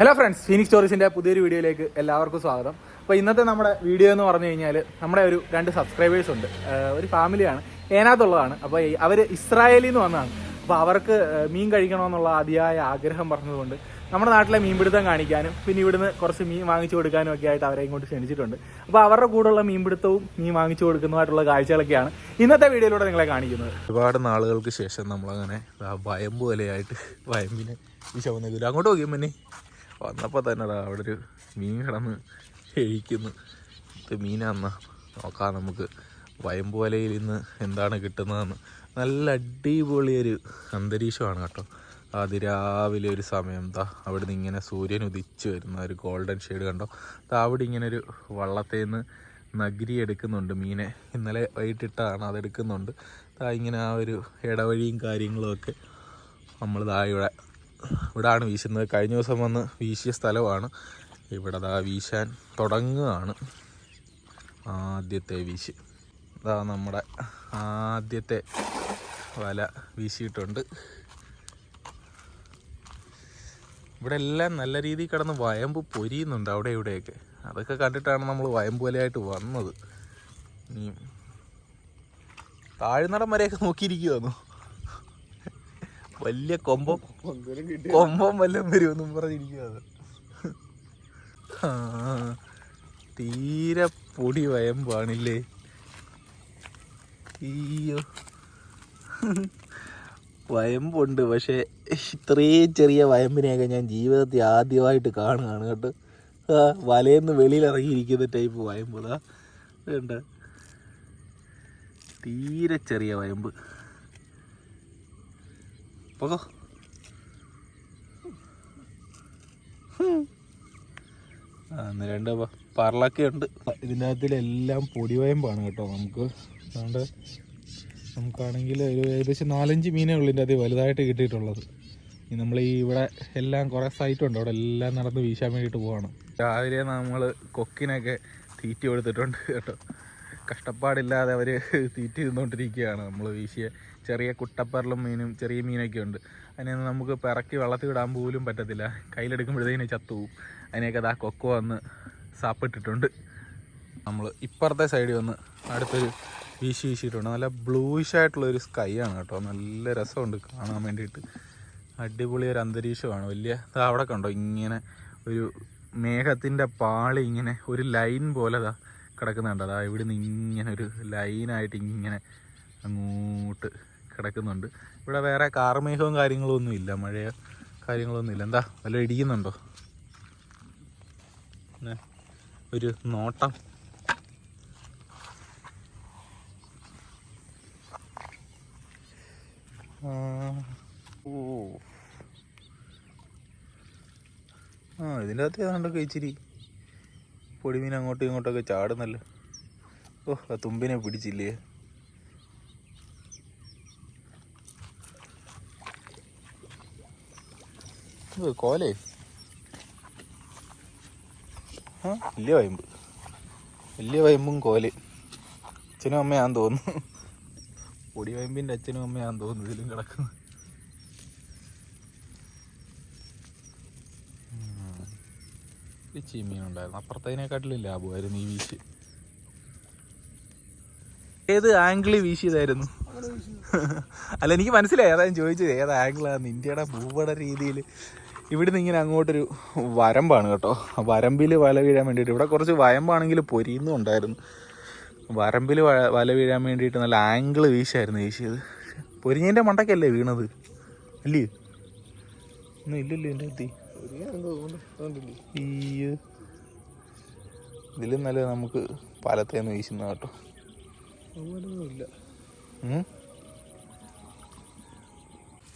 Hello friends Phoenix സ്റ്റോറീസിന്റെ പുതിയൊരു വീഡിയോയിലേക്ക് എല്ലാവർക്കും സ്വാഗതം. അപ്പോൾ ഇന്നത്തെ നമ്മുടെ വീഡിയോ എന്ന് പറഞ്ഞു കഴിഞ്ഞാൽ നമ്മുടെ ഒരു രണ്ട് സബ്സ്ക്രൈബേഴ്സ് ഉണ്ട്. ഒരു ഫാമിലിയാണ് ഏനാത്തുള്ളതാണ്. അപ്പോൾ അവർ ഇസ്രായേലിൽ നിന്ന് വന്നതാണ്. അപ്പോൾ അവർക്ക് മീൻ കഴിക്കണമെന്നുള്ള അതിയായ ആഗ്രഹം പറഞ്ഞതുകൊണ്ട് നമ്മുടെ നാട്ടിലെ മീൻപിടുത്തം കാണിക്കാനും പിന്നെ ഇവിടുന്ന് കുറച്ച് മീൻ വാങ്ങിച്ചു കൊടുക്കാനും ഒക്കെ ആയിട്ട് അവരെ ഇങ്ങോട്ട് ക്ഷണിച്ചിട്ടുണ്ട്. അപ്പോൾ അവരുടെ കൂടെയുള്ള മീൻപിടുത്തവും മീൻ വാങ്ങിച്ചു കൊടുക്കുന്നതായിട്ടുള്ള കാഴ്ചകളൊക്കെയാണ് ഇന്നത്തെ വീഡിയോയിലൂടെ നിങ്ങളെ കാണിക്കുന്നത്. ഒരുപാട് നാളുകൾക്ക് ശേഷം നമ്മളങ്ങനെ വയമ്പ് വലയായിട്ട് വയമ്പിനെ ഈ അങ്ങോട്ട് നോക്കിയാൽ മുന്നേ. വന്നപ്പോൾ തന്നെ അവിടെ ഒരു മീൻ കിടന്ന് കഴിക്കുന്നു. ഇത് മീനാന്ന. നോക്കാം നമുക്ക് വയമ്പോലയിൽ ഇന്ന് എന്താണ് കിട്ടുന്നതെന്ന്. നല്ല അടിപൊളിയൊരു അന്തരീക്ഷമാണ് കേട്ടോ. അതിരാവിലെ ഒരു സമയം. എന്താ അവിടെ നിന്ന് ഇങ്ങനെ സൂര്യൻ ഉദിച്ച് വരുന്ന ഒരു ഗോൾഡൻ ഷെയ്ഡ് കണ്ടോ? അവിടെ ഇങ്ങനെ ഒരു വള്ളത്തിൽ നിന്ന് നഗരി എടുക്കുന്നുണ്ട് മീനെ. ഇന്നലെ വൈകിട്ടിട്ടാണ് അതെടുക്കുന്നുണ്ട്. ഇങ്ങനെ ആ ഒരു ഇടവഴിയും കാര്യങ്ങളും ഒക്കെ നമ്മൾ ദാ ഇവിടെ ഇവിടാണ് വീശുന്നത്. കഴിഞ്ഞ ദിവസം വന്ന് വീശിയ സ്ഥലമാണ്. ഇവിടെ ദാ വീശാൻ തുടങ്ങുകയാണ്. ആദ്യത്തെ വീശ്. ഇതാ നമ്മുടെ ആദ്യത്തെ വല വീശിയിട്ടുണ്ട്. ഇവിടെ എല്ലാം നല്ല രീതിയിൽ കിടന്ന് വയമ്പ് പൊരിയുന്നുണ്ട് അവിടെ ഇവിടെയൊക്കെ. അതൊക്കെ കണ്ടിട്ടാണ് നമ്മൾ വയമ്പ് വലയായിട്ട് വന്നത്. ഇനിയും താഴ്ന്നിടം വരെയൊക്കെ നോക്കിയിരിക്കുവാന്നു? വലിയ കൊമ്പം കൊമ്പം വല്ലതും വരുമെന്നും പറഞ്ഞിരിക്കുന്നത് തീരെ പൊടി വയമ്പാണില്ലേ? അയ്യോ. വയമ്പുണ്ട് പക്ഷേ ഇത്രയും ചെറിയ വയമ്പിനെയൊക്കെ ഞാൻ ജീവിതത്തിൽ ആദ്യമായിട്ട് കാണുകയാണ് കേട്ടോ. ആ വലയെന്ന് വെളിയിൽ ഇറങ്ങിയിരിക്കുന്ന ടൈപ്പ് വയമ്പതാ വേണ്ട. തീരെ ചെറിയ വയമ്പ്. പോകോ ഒന്ന് രണ്ട് പറളൊക്കെ ഉണ്ട്. ഇതിന്റെ അകത്തിലെല്ലാം പൊടിവയമ്പാണ് കേട്ടോ നമുക്ക്. അതുകൊണ്ട് നമുക്കാണെങ്കിൽ ഒരു ഏകദേശം നാലഞ്ച് മീനേ ഉള്ളൂ ഇതിന്റെ അകത്ത് വലുതായിട്ട് കിട്ടിയിട്ടുള്ളത്. നമ്മൾ ഈ ഇവിടെ എല്ലാം കുറേ സൈറ്റ് ഉണ്ട്. അവിടെ എല്ലാം നടന്ന് വീശാൻ വേണ്ടിയിട്ട് പോവാണ്. രാവിലെ നമ്മൾ കൊക്കിനൊക്കെ തീറ്റി കൊടുത്തിട്ടുണ്ട് കേട്ടോ. കഷ്ടപ്പാടില്ലാതെ അവർ തീറ്റി തിന്നുകൊണ്ടിരിക്കുകയാണ് നമ്മൾ വീശിയ ചെറിയ കുട്ടപ്പറലും മീനും ചെറിയ മീനൊക്കെ ഉണ്ട്. അതിനൊന്നും നമുക്ക് പിറക്കി വെള്ളത്തിൽ വിടാൻ പോലും പറ്റത്തില്ല. കയ്യിലെടുക്കുമ്പോഴത്തേന് ചത്തുപോകും അതിനെയൊക്കെ അതാ കൊക്ക വന്ന് സാപ്പിട്ടിട്ടുണ്ട്. നമ്മൾ ഇപ്പുറത്തെ സൈഡിൽ വന്ന് അടുത്തൊരു വീശി വീശിയിട്ടുണ്ട്. നല്ല ബ്ലൂയിഷ് ആയിട്ടുള്ള ഒരു സ്കൈ ആണ് കേട്ടോ. നല്ല രസമുണ്ട് കാണാൻ വേണ്ടിയിട്ട്. അടിപൊളി ഒരു അന്തരീക്ഷമാണ്. വലിയ അവിടെ കണ്ടോ? ഇങ്ങനെ ഒരു മേഘത്തിന്റെ പാളി ഇങ്ങനെ ഒരു ലൈൻ പോലെ ദാ കിടക്കുന്നുണ്ട്. അതാ ഇവിടെ നിന്ന് ഇങ്ങനെ ഒരു ലൈനായിട്ട് ഇങ്ങനെ അങ്ങോട്ട് കിടക്കുന്നുണ്ട്. ഇവിടെ വേറെ കാർമേഘവും കാര്യങ്ങളും ഒന്നും ഇല്ല. മഴയോ കാര്യങ്ങളൊന്നും ഇല്ല. എന്താ വല്ല ഇടിക്കുന്നുണ്ടോ ഒരു നോട്ടം. ഓ. ആ ഇതിന്റെ അകത്ത് ഏതാണ്ടൊക്കെ ഇച്ചിരി പൊടിമീൻ അങ്ങോട്ടും ഇങ്ങോട്ടൊക്കെ ചാടുന്നല്ലോ? ഓ ആ തുമ്പിനെ പിടിച്ചില്ലേ? കോലേ. വലിയ വയമ്പ്. വലിയ വയമ്പും കോൽ. അച്ഛനും അമ്മയാന്ന് തോന്നുന്നു. പൊടി വയമ്പിന്റെ അച്ഛനും അമ്മയാന്ന് തോന്നുന്നു ഇതിലും കിടക്കുന്നത്. ഈ ചീമീനുണ്ടായിരുന്നു അപ്പുറത്തതിനെക്കാട്ടിലും ലാഭമായിരുന്നു ഈ വീശ്. ഏത് ആംഗിൾ വീശിയതായിരുന്നു? അല്ല എനിക്ക് മനസ്സിലായി. അതാ ഞാൻ ചോദിച്ചത്. ഏത് ആംഗിളാണ് ഇന്ത്യയുടെ ഭൂപട രീതിയിൽ ഇവിടുന്ന് ഇങ്ങനെ അങ്ങോട്ടൊരു വരമ്പാണ് കേട്ടോ. വരമ്പിൽ വല വീഴാൻ വേണ്ടിയിട്ട്. ഇവിടെ കുറച്ച് വയമ്പാണെങ്കിൽ പൊരിയുന്നും ഉണ്ടായിരുന്നു. വരമ്പിൽ വല വീഴാൻ വേണ്ടിയിട്ട് നല്ല ആംഗിൾ വീശായിരുന്നു വീശിയത് പൊരിഞ്ഞതിന്റെ മണ്ടക്കല്ലേ വീണത്? അല്ലേ? ഒന്നും ഇല്ലല്ലോ എന്റെ എത്തി അയ്യോ. ഇതിലും നല്ല നമുക്ക് പാലത്തേന്ന് വീശുന്ന കേട്ടോ.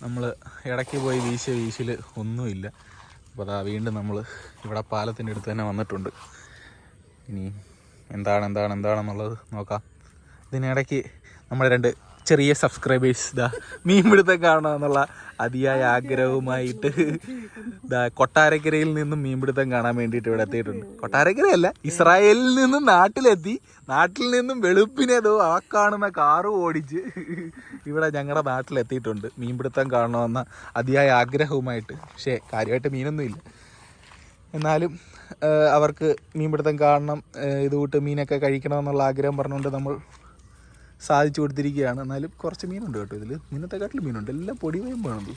നമ്മൾ ഇടയ്ക്ക് പോയി വീശിയ വീശിൽ ഒന്നുമില്ല. അപ്പോൾ അതാ വീണ്ടും നമ്മൾ ഇവിടെ പാലത്തിന്റെ അടുത്ത് തന്നെ വന്നിട്ടുണ്ട്. ഇനി എന്താണ് എന്താണ് എന്താണെന്നുള്ളത് നോക്കാം. ഇതിനിടയ്ക്ക് നമ്മൾ രണ്ട് ചെറിയ സബ്സ്ക്രൈബേഴ്സ് ഇതാ മീൻപിടുത്തം കാണണമെന്നുള്ള അതിയായ ആഗ്രഹവുമായിട്ട് ഇതാ കൊട്ടാരക്കരയിൽ നിന്നും മീൻപിടുത്തം കാണാൻ വേണ്ടിയിട്ട് ഇവിടെ എത്തിയിട്ടുണ്ട്. കൊട്ടാരക്കരയല്ല ഇസ്രായേലിൽ നിന്നും നാട്ടിലെത്തി നാട്ടിൽ നിന്നും വെളുപ്പിനേതോ ആ കാണുന്ന കാറ് ഓടിച്ച് ഇവിടെ ഞങ്ങളുടെ നാട്ടിലെത്തിയിട്ടുണ്ട്. മീൻപിടുത്തം കാണണമെന്ന അതിയായ ആഗ്രഹവുമായിട്ട്. പക്ഷേ കാര്യമായിട്ട് മീനൊന്നും ഇല്ല. എന്നാലും അവർക്ക് മീൻപിടുത്തം കാണണം ഇത് കൂട്ട് മീനൊക്കെ കഴിക്കണം എന്നുള്ള ആഗ്രഹം പറഞ്ഞുകൊണ്ട് നമ്മൾ സാധിച്ചു കൊടുത്തിരിക്കുകയാണ്. എന്നാലും കുറച്ച് മീനുണ്ട് കേട്ടോ ഇതിൽ മീനത്തെക്കാട്ടിലും മീനുണ്ട്. എല്ലാം പൊടി വയമ്പാണ്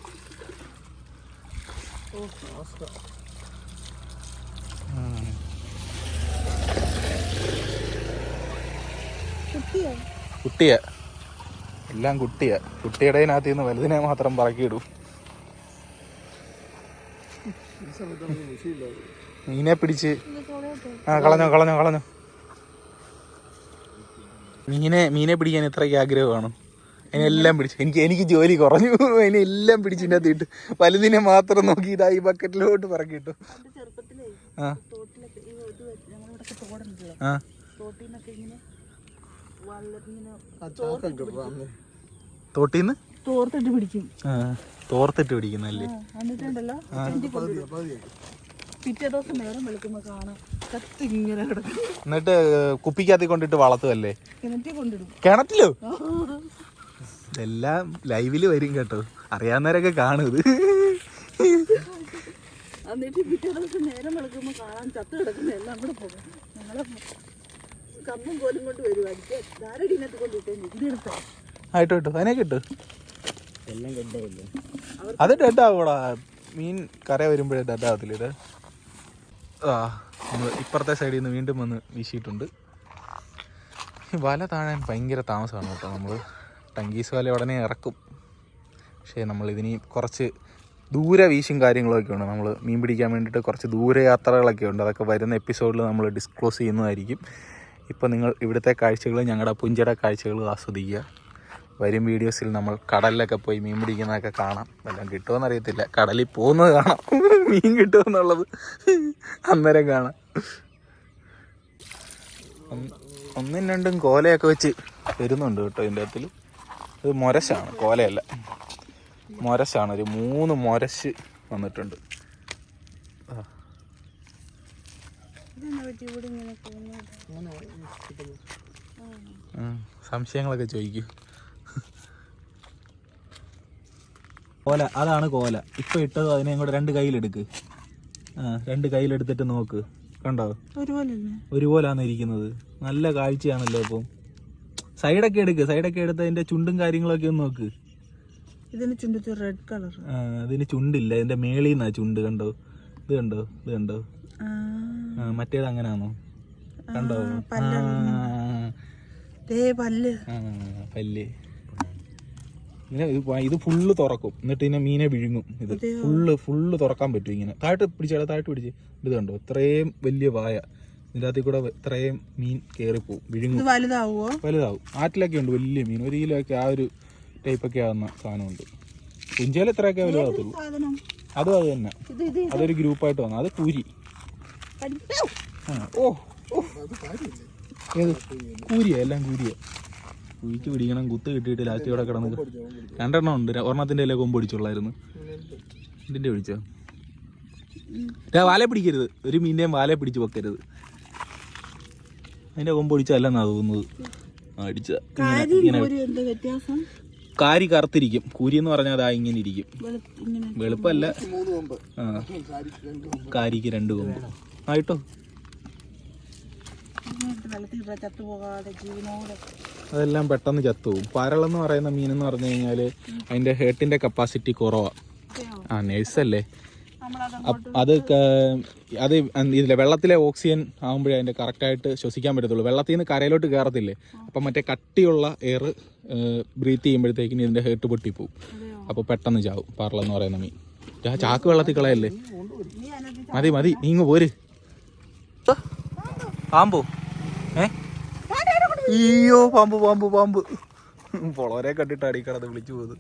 കുട്ടിയ. എല്ലാം കുട്ടിയ. കുട്ടിയുടെ അതിനകത്ത് നിന്ന് വലുതിനെ മാത്രം പറക്കിയിടും. മീനെ പിടിച്ച്. ആ കളഞ്ഞോ കളഞ്ഞോ കളഞ്ഞോ. മീനെ മീനെ പിടിക്കാൻ ഇത്രയ്ക്ക് ആഗ്രഹമാണ്. അതിനെല്ലാം പിടിച്ചു. എനിക്ക് എനിക്ക് ജോലി കുറഞ്ഞു അതിനെ എല്ലാം പിടിച്ചിന്റെ അകത്തിട്ട് വലുതിനെ മാത്രം നോക്കി ഇതാ ഈ ബക്കറ്റിലോട്ട് പറക്കിട്ടു ആ. ആ. തോട്ടീന്ന്? തോർത്തിട്ട് പിടിക്കും. ആ തോർത്തിട്ട് പിടിക്കുന്നല്ലേ. പിറ്റേ ദിവസം നേരം വെളുക്കുമ്പോ കാണാം. കിടക്കും. എന്നിട്ട് കുപ്പിക്കകത്തി കൊണ്ടിട്ട് വളർത്തുമല്ലേ കിണറ്റിൽ കൊണ്ടിടും. കിണറ്റിലോ? ഇതെല്ലാം ലൈവിൽ വരും കേട്ടോ. അറിയാവുന്നവരൊക്കെ കാണും ഇത്. എന്നിട്ട് പിറ്റേ ദിവസം നേരം വെളുക്കുമ്പോ കാണാൻ ചത്ത് കിടക്കുന്ന എല്ലാം കൂടെ പോകും. ഞങ്ങളെ കോലും കൊണ്ട് ഇതിനെടുത്ത ആയിട്ട് കിട്ടും അതിനെ കിട്ടും. അത് ഡെഡ് ആവൂടാ. മീൻ കര വരുമ്പോഴേ ഡെഡ് ആവത്തില്ല ഇത്? ആ. നമ്മൾ ഇപ്പുറത്തെ സൈഡിൽ നിന്ന് വീണ്ടും വന്ന് വീശിയിട്ടുണ്ട്. വല താഴാൻ ഭയങ്കര താമസമാണ് കേട്ടോ. നമ്മൾ ടങ്കീസ് വല ഉടനെ ഇറക്കും. പക്ഷേ നമ്മൾ ഇതിനി കുറച്ച് ദൂരെ വീശും കാര്യങ്ങളൊക്കെ ഉണ്ട്. നമ്മൾ മീൻ പിടിക്കാൻ വേണ്ടിയിട്ട് കുറച്ച് ദൂര യാത്രകളൊക്കെ ഉണ്ട്. അതൊക്കെ വരുന്ന എപ്പിസോഡിൽ നമ്മൾ ഡിസ്ക്ലോസ് ചെയ്യുന്നതായിരിക്കും. ഇപ്പോൾ നിങ്ങൾ ഇവിടുത്തെ കാഴ്ചകൾ ഞങ്ങളുടെ പുഞ്ചട കാഴ്ചകൾ ആസ്വദിക്കുക. വരും വീഡിയോസിൽ നമ്മൾ കടലിലൊക്കെ പോയി മീൻ പിടിക്കുന്നതൊക്കെ കാണാം. വല്ലതും കിട്ടുമോ എന്നറിയത്തില്ല കടലിൽ പോകുന്നത് കാണാം. മീൻ കിട്ടുമെന്നുള്ളത് അന്നേരം കാണാം. ഒന്ന്- രണ്ടും കോലയൊക്കെ വെച്ച് വരുന്നുണ്ട് കേട്ടോ ഇതിന്റെ അകത്തിൽ. ഇത് മൊരശാണ് കോലയല്ല. മൊരശാണ് ഒരു മൂന്ന് മൊരശ് വന്നിട്ടുണ്ട്. സംശയങ്ങളൊക്കെ ചോദിക്കൂ. കോല അതാണ് കോല. ഇപ്പൊ ഇട്ടത് അതിനെ കൂടെ രണ്ട് കയ്യിലെടുക്ക്. രണ്ട് കയ്യിലെടുത്തിട്ട് നോക്ക്. കണ്ടോ? ഒരുപോലെ ഒരുപോലാന്ന് ഇരിക്കുന്നത്. നല്ല കാഴ്ചയാണല്ലോ അപ്പം സൈഡൊക്കെ എടുക്ക്. സൈഡൊക്കെ എടുത്ത് അതിന്റെ ചുണ്ടും കാര്യങ്ങളൊക്കെ ഒന്ന് നോക്ക്. ഇതിന് ചുണ്ട് റെഡ് കളർ ആ, അതിന് ചുണ്ടില്ല. ഇതിന്റെ മേളിൽ നിന്നാ ചുണ്ട് കണ്ടോ? ഇത് കണ്ടോ? ഇത് കണ്ടോ? മറ്റേത് അങ്ങനാണോ കണ്ടോ? പല്ല്. പല്ല്. ഇങ്ങനെ ഇത് ഇത് ഫുള്ള് തുറക്കും. എന്നിട്ട് ഇതിനെ മീനെ വിഴുങ്ങും. ഇത് ഫുള്ള് ഫുള്ള് തുറക്കാൻ പറ്റും ഇങ്ങനെ. താഴ്ത്ത് പിടിച്ചാൽ താഴ്ത്ത് പിടിച്ച്. ഇത് കണ്ടോ? ഇത്രയും വലിയ വായ. ഇതിന്റെ അകത്തിൽ കൂടെ ഇത്രയും മീൻ കയറിപ്പോവും വിഴുങ്ങും. വലുതാവുമോ വലുതാവും? ആറ്റിലൊക്കെ ഉണ്ട് വലിയ മീൻ. ഒരു കിലോ ഒക്കെ ആ ഒരു ടൈപ്പ് ഒക്കെ ആവുന്ന സാധനമുണ്ട്. പുഞ്ചയിൽ എത്രയൊക്കെ വലുതാകത്തുള്ളൂ. അതും അത് തന്നെ. അതൊരു ഗ്രൂപ്പായിട്ട് വന്നു അത് കൂരി. ഓ. ഏത്? കൂരിയ എല്ലാം കൂരിയ. കുഴിക്ക് പിടിക്കണം കുത്ത് കിട്ടിയിട്ട് ലാസ്റ്റ് ഇവിടെ കിടന്നത് രണ്ടെണ്ണം ഉണ്ട്. ഒരെണ്ണത്തിന്റെ എല്ലാം കൊമ്പ് പിടിച്ചുള്ളായിരുന്നു ഇതിന്റെ പിടിച്ചോ ദാ വാല പിടിക്കരുത്. ഒരു മീനിന്റെയും വാല പിടിച്ച് വെക്കരുത്. അതിന്റെ കൊമ്പ് പിടിച്ചല്ലെന്നാ തോന്നുന്നത് അടിച്ച ഇങ്ങനെ കാരി കറുത്തിരിക്കും. കൂരി എന്ന് പറഞ്ഞാൽ അതാ ഇങ്ങനെ ഇരിക്കും. വെളുപ്പല്ല. ആ. കാരിക്ക് രണ്ട് കൊമ്പ് ആയിട്ടോ? ഇങ്ങോട്ട് വെള്ളത്തിൽ ചത്തു ചത്തുപോകാതെ ജീവനോടെ അതെല്ലാം പെട്ടെന്ന് ചത്തുപോകും. പരളെന്ന് പറയുന്ന മീൻ എന്ന് പറഞ്ഞു കഴിഞ്ഞാൽ അതിന്റെ ഹേർട്ടിന്റെ കപ്പാസിറ്റി കുറവാണ് ആ നേഴ്സല്ലേ? അത് അത് ഇതിലെ വെള്ളത്തിലെ ഓക്സിജൻ ആകുമ്പോഴേ അതിന്റെ കറക്റ്റായിട്ട് ശ്വസിക്കാൻ പറ്റത്തുള്ളൂ. വെള്ളത്തിൽ നിന്ന് കരയിലോട്ട് കയറത്തില്ലേ അപ്പം മറ്റേ കട്ടിയുള്ള എയർ ബ്രീത്ത് ചെയ്യുമ്പോഴത്തേക്കിന് ഇതിന്റെ ഹേർട്ട് പൊട്ടിപ്പോവും. അപ്പോൾ പെട്ടെന്ന് ചാവും പറളെന്ന് പറയുന്ന മീൻ. ചാക്ക് വെള്ളത്തിൽ കളയല്ലേ? മതി മതി നീങ്ങ് പോര്. പാമ്പോ? ഏ? അയ്യോ പാമ്പ് പാമ്പ് പാമ്പ്. പൊളവരെ കണ്ടിട്ട് അടിക്കണത് വിളിച്ചു പോകുന്നത്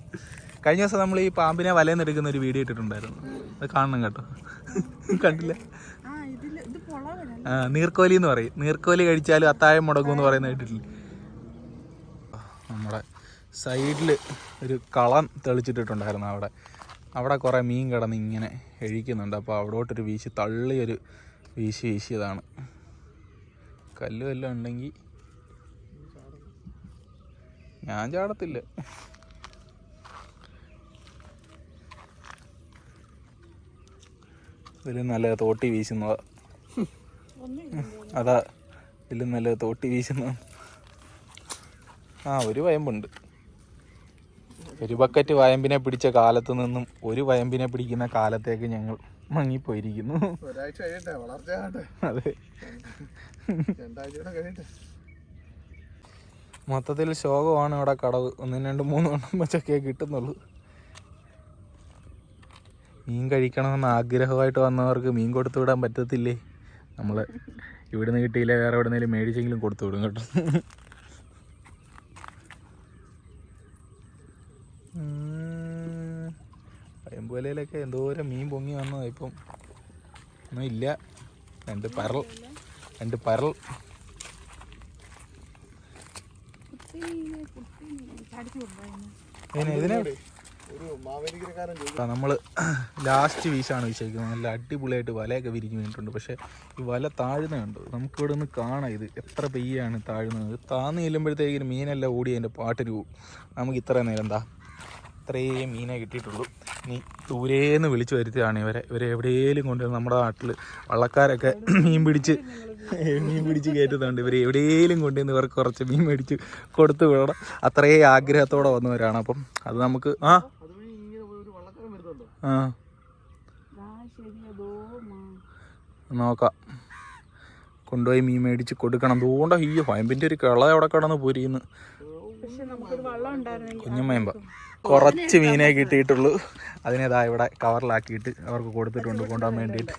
കഴിഞ്ഞ ദിവസം നമ്മൾ ഈ പാമ്പിനെ വലയെന്ന് എടുക്കുന്ന ഒരു വീഡിയോ ഇട്ടിട്ടുണ്ടായിരുന്നു. അത് കാണണം കേട്ടോ. കണ്ടില്ല? ആ നീർക്കോലി എന്ന് പറയും. നീർക്കോലി കഴിച്ചാലും അത്താഴം മുടങ്ങും എന്ന് പറയുന്ന കേട്ടിട്ടില്ല? നമ്മുടെ സൈഡിൽ ഒരു കളം തെളിച്ചിട്ടിട്ടുണ്ടായിരുന്നു അവിടെ. അവിടെ കുറേ മീൻ കിടന്ന് ഇങ്ങനെ എഴിക്കുന്നുണ്ട്. അപ്പോൾ അവിടോട്ടൊരു വീശി തള്ളിയൊരു വീശി വീശിയതാണ്. കല്ല് വല്ലതും ഉണ്ടെങ്കിൽ ഞാൻ ചാടത്തില്ല. ഇതിൽ നല്ല തോട്ടി വീശുന്നതാ. അതാ ഇതിൽ നല്ല തോട്ടി വീശുന്ന ആ ഒരു വയമ്പുണ്ട്. ഒരു ബക്കറ്റ് വയമ്പിനെ പിടിച്ച കാലത്ത് നിന്നും ഒരു വയമ്പിനെ പിടിക്കുന്ന കാലത്തേക്ക് ഞങ്ങൾ മങ്ങിപ്പോയിരിക്കുന്നു. അതെ. രണ്ടാഴ്ച കൂടെ കഴിയട്ടെ. മൊത്തത്തിൽ ശോകമാണ് ഇവിടെ കടവ്. ഒന്നും രണ്ട് മൂന്ന് എണ്ണം വെച്ചൊക്കെ കിട്ടുന്നുള്ളൂ. മീൻ കഴിക്കണമെന്ന് ആഗ്രഹമായിട്ട് വന്നവർക്ക് മീൻ കൊടുത്തു വിടാൻ പറ്റത്തില്ലേ? നമ്മൾ ഇവിടുന്ന് കിട്ടിയില്ല വേറെ എവിടെന്നെങ്കിലും മേടിച്ചെങ്കിലും കൊടുത്തു വിടും കേട്ടോ. പയമ്പുലയിലൊക്കെ എന്തോരം മീൻ പൊങ്ങി വന്നതാ ഇപ്പം. ഒന്നും ഇല്ല. രണ്ട് പരൽ. രണ്ട് പരൽ. നമ്മൾ ലാസ്റ്റ് വീശാണ് വിശേഷിക്കുന്നത് നല്ല അടിപൊളിയായിട്ട് വലയൊക്കെ വിരിഞ്ഞു വീണിട്ടുണ്ട്. പക്ഷെ ഈ വല താഴ്ന്നുണ്ട് നമുക്കിവിടെ നിന്ന് കാണാം ഇത്. എത്ര പെയ്യാണ് താഴ്ന്നത്. താന്ന് ചെല്ലുമ്പോഴത്തേക്കിന് മീനെല്ലാം ഓടി അതിന്റെ പാട്ടിന് പോകും. നമുക്ക് ഇത്ര നേരം എന്താ ഇത്രയും മീനെ കിട്ടിയിട്ടുള്ളൂ. ഇനി ദൂരേന്ന് വിളിച്ചു വരുത്തിയാണ് ഇവരെ. ഇവരെ എവിടെയെങ്കിലും കൊണ്ടുവന്ന് നമ്മുടെ നാട്ടിൽ വള്ളക്കാരൊക്കെ മീൻ പിടിച്ച് മീൻ പിടിച്ച് കയറ്റുന്നുണ്ട്. ഇവർ എവിടെയെങ്കിലും കൊണ്ടുവന്ന് ഇവർക്ക് കുറച്ച് മീൻ മേടിച്ച് കൊടുത്തു വിടണം. അത്രയേ ആഗ്രഹത്തോടെ വന്നവരാണ്. അപ്പം അത് നമുക്ക് ആ. ആ. നോക്കാം. കൊണ്ടുപോയി മീൻ മേടിച്ച് കൊടുക്കണം. അതുകൊണ്ട് ഈ വയമ്പിന്റെ ഒരു കിള അവിടെ കിടന്ന് പൊരിയുന്നു. പക്ഷെ കുറച്ച് മീനേ കിട്ടിയിട്ടുള്ളൂ. അതിനേതാ ഇവിടെ കവറിലാക്കിയിട്ട് അവർക്ക് കൊടുത്തിട്ടുണ്ട് കൊണ്ടുപോകാൻ വേണ്ടിയിട്ട്.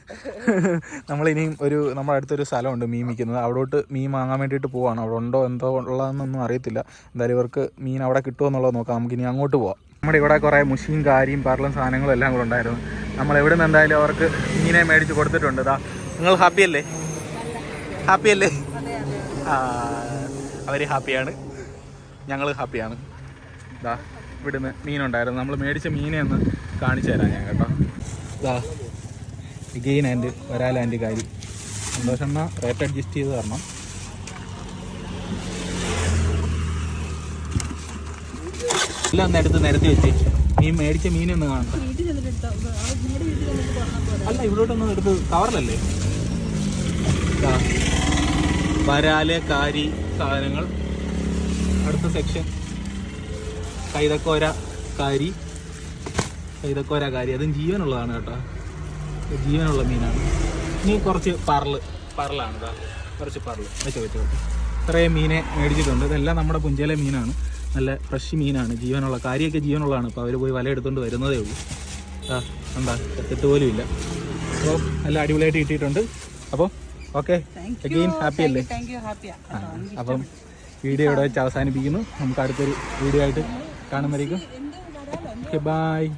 നമ്മളിനിയും ഒരു നമ്മുടെ അടുത്തൊരു സ്ഥലമുണ്ട് മീൻ വിൽക്കുന്നത്. അവിടോട്ട് മീൻ വാങ്ങാൻ വേണ്ടിയിട്ട് പോവാണ്. അവിടെ ഉണ്ടോ എന്തോ ഉള്ളതെന്നൊന്നും അറിയത്തില്ല. എന്തായാലും ഇവർക്ക് മീൻ അവിടെ കിട്ടുമോ എന്നുള്ളത് നോക്കാം നമുക്കിനി അങ്ങോട്ട് പോവാം. നമ്മുടെ ഇവിടെ കുറേ മുഷിയും കാരിയും പറലും സാധനങ്ങളും എല്ലാം കൂടെ ഉണ്ടായിരുന്നു. നമ്മൾ എവിടെ നിന്ന് എന്തായാലും അവർക്ക് മീനെ മേടിച്ച് കൊടുത്തിട്ടുണ്ട്. ഇതാ നിങ്ങൾ ഹാപ്പിയല്ലേ ഹാപ്പിയല്ലേ അവർ ഹാപ്പിയാണ് ഞങ്ങൾ ഹാപ്പിയാണ് ഇതാ ഇവിടുന്ന് മീനുണ്ടായിരുന്നു. നമ്മൾ മേടിച്ച മീനെ കാണിച്ചു തരാം ഞാൻ കേട്ടോ. ഇതാ ഗെയിൻ ആൻഡ് വരാൽ ആൻഡ് കാരി സന്തോഷം എന്നാൽ റേറ്റ് അഡ്ജസ്റ്റ് ചെയ്ത് തരണം. എല്ലാം ഒന്ന് എടുത്ത് നിരത്തി വെച്ച്. മീൻ മേടിച്ച മീനൊന്ന് കാണണം അല്ല ഇവിടോട്ടൊന്നും എടുത്ത് കവറിലല്ലേ? വരാൽ കാരി സാധനങ്ങൾ. അടുത്ത സെക്ഷൻ കൈതക്കോര കാരി കൈതക്കോര കാരി അതും ജീവനുള്ളതാണ് കേട്ടോ. ജീവനുള്ള മീനാണ്. ഇനി കുറച്ച് പറൾ പറളാണ് ഇതാ കുറച്ച് പറൾ വെച്ചോ വെച്ചോ. വെച്ചോ ഇത്രയും മീനെ മേടിച്ചിട്ടുണ്ട്. ഇതെല്ലാം നമ്മുടെ പുഞ്ചയിലെ മീനാണ്. നല്ല ഫ്രഷ് മീനാണ്. ജീവനുള്ള കാര്യമൊക്കെ ജീവനുള്ളതാണ്. ഇപ്പോൾ അവർ പോയി വല എടുത്തുകൊണ്ട് വരുന്നതേ ഉള്ളൂ. ആ എന്താ എത്തിട്ട് പോലും ഇല്ല. അപ്പോൾ നല്ല അടിപൊളിയായിട്ട് കിട്ടിയിട്ടുണ്ട്. അപ്പോൾ ഓക്കെ. അഗെയിൻ ഹാപ്പി അല്ലേ? അപ്പം വീഡിയോ ഇവിടെ വെച്ച് അവസാനിപ്പിക്കുന്നു. നമുക്ക് അടുത്തൊരു വീഡിയോ ആയിട്ട് കാണുമ്പോഴേക്കും ഓക്കെ ബായ്